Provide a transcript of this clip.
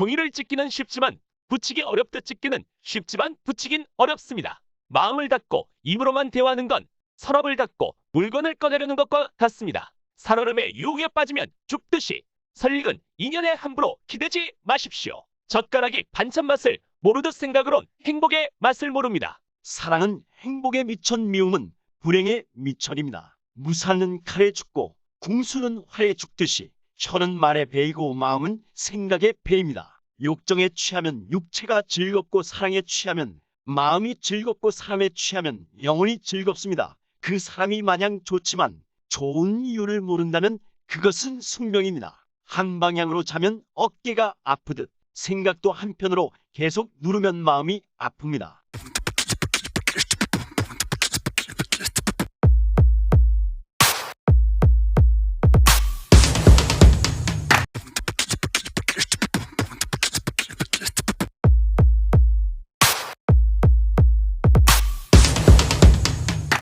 종이를 찢기는 쉽지만 붙이기 어렵듯 찢기는 쉽지만 붙이긴 어렵습니다. 마음을 닫고 입으로만 대화하는 건 서랍을 닫고 물건을 꺼내려는 것과 같습니다. 살얼음에 유혹에 빠지면 죽듯이 설익은 인연에 함부로 기대지 마십시오. 젓가락이 반찬 맛을 모르듯 생각으론 행복의 맛을 모릅니다. 사랑은 행복의 미천 미움은 불행의 미천입니다. 무사는 칼에 죽고 궁수는 활에 죽듯이 혀는 말에 베이고 마음은 생각에 베입니다. 욕정에 취하면 육체가 즐겁고 사랑에 취하면 마음이 즐겁고 사람에 취하면 영혼이 즐겁습니다. 그 사람이 마냥 좋지만 좋은 이유를 모른다면 그것은 숙명입니다. 한 방향으로 자면 어깨가 아프듯 생각도 한편으로 계속 누르면 마음이 아픕니다.